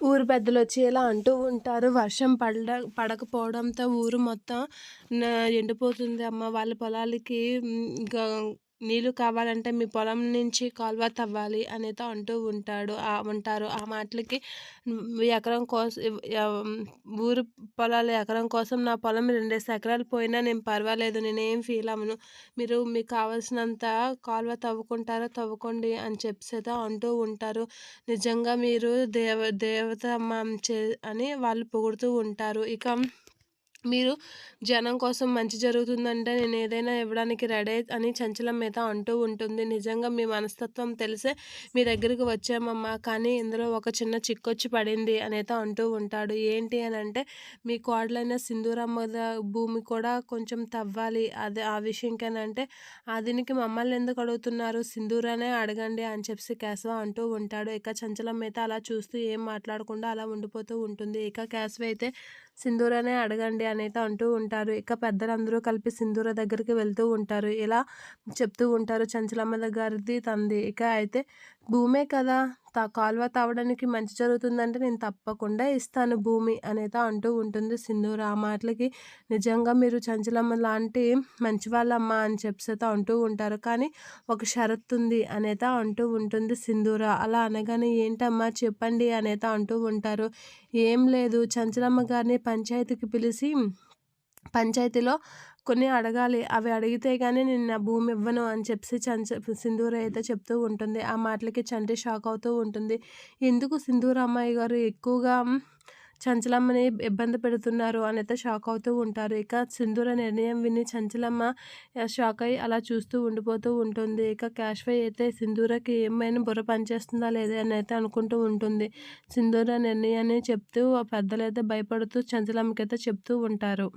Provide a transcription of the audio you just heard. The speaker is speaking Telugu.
ఊరు పెద్దలు వచ్చి ఇలా అంటూ ఉంటారు. వర్షం పడ పడకపోవడంతో ఊరు మొత్తం ఎండిపోతుంది అమ్మ. వాళ్ళ పొలాలకి ఇంకా నీళ్ళు కావాలంటే మీ పొలం నుంచి కాలువ తవ్వాలి అనేది అంటూ ఉంటాడు. ఉంటారు. ఆ మాటలకి ఎకరం కోసం ఊరు పొలాలు ఎకరం కోసం నా పొలం రెండేసి ఎకరాలు పోయినా నేను పర్వాలేదు. నేనేం ఫీల్ అవ్వను. మీరు మీకు కావాల్సినంత కాలువ తవ్వుకుంటారో తవ్వుకోండి అని చెప్పేసి అంటూ ఉంటారు. నిజంగా మీరు దేవ దేవత అని వాళ్ళు పొగుడుతూ ఉంటారు. ఇక మీరు జనం కోసం మంచి జరుగుతుందంటే నేను ఏదైనా ఇవ్వడానికి రెడీ అని చంచలం మీద అంటూ ఉంటుంది. నిజంగా మీ మనస్తత్వం తెలిసే మీ దగ్గరికి వచ్చామమ్మా. కానీ ఇందులో ఒక చిన్న చిక్కొచ్చి పడింది అనేది అంటూ ఉంటాడు. ఏంటి అని అంటే మీ కోడలైన సింధూరమ్మ భూమి కూడా కొంచెం తవ్వాలి. అదే ఆ విషయంకేనంటే ఆ దీనికి మమ్మల్ని ఎందుకు అడుగుతున్నారు? సింధూరానే అడగండి అని చెప్పి కేశవ అంటూ ఉంటాడు. ఇక చంచలం మీద అలా చూస్తూ ఏం మాట్లాడకుండా అలా ఉండిపోతూ ఉంటుంది. ఇక కేశవ అయితే సింధూరనే అడగండి అని అనేది అంటూ ఉంటారు. ఇక పెద్దలందరూ కలిపి సింధూర దగ్గరికి వెళ్తూ ఉంటారు. ఇలా చెప్తూ ఉంటారు చంచలమ్మ గారిది తంది. ఇక అయితే భూమే కదా కాలువ తావడానికి మంచి జరుగుతుందంటే నేను తప్పకుండా ఇస్తాను భూమి అనేది అంటూ ఉంటుంది సింధూర. ఆ మాటలకి నిజంగా మీరు చంచలమ్మ లాంటి మంచి వాళ్ళమ్మ అని చెప్పేత అంటూ ఉంటారు. కానీ ఒక షరత్ ఉంది అనేత అంటూ ఉంటుంది సింధూర. అలా అనగానే ఏంటమ్మా చెప్పండి అనేత అంటూ ఉంటారు. ఏం లేదు చంచలమ్మ గారిని పంచాయతీకి పిలిచి పంచాయతీలో కొన్ని అడగాలి. అవి అడిగితే కానీ నేను నా భూమి ఇవ్వను అని చెప్పి చంచ సింధూర అయితే చెప్తూ ఉంటుంది. ఆ మాటలకి చంటి షాక్ అవుతూ ఉంటుంది. ఎందుకు సింధూర అమ్మాయి గారు ఎక్కువగా చంచలమ్మని ఇబ్బంది పెడుతున్నారు అని అయితే షాక్ అవుతూ ఉంటారు. ఇక సింధూర నిర్ణయం విని చంచలమ్మ షాక్ అయ్యి అలా చూస్తూ ఉండిపోతూ ఉంటుంది. ఇక క్యాష్వై అయితే సింధూరకి ఏమైనా బుర్ర పనిచేస్తుందా లేదా అని అయితే అనుకుంటూ ఉంటుంది. సింధూర నిర్ణయాన్ని చెప్తూ పెద్దలైతే భయపడుతూ చంచలమ్మకి అయితే చెప్తూ ఉంటారు.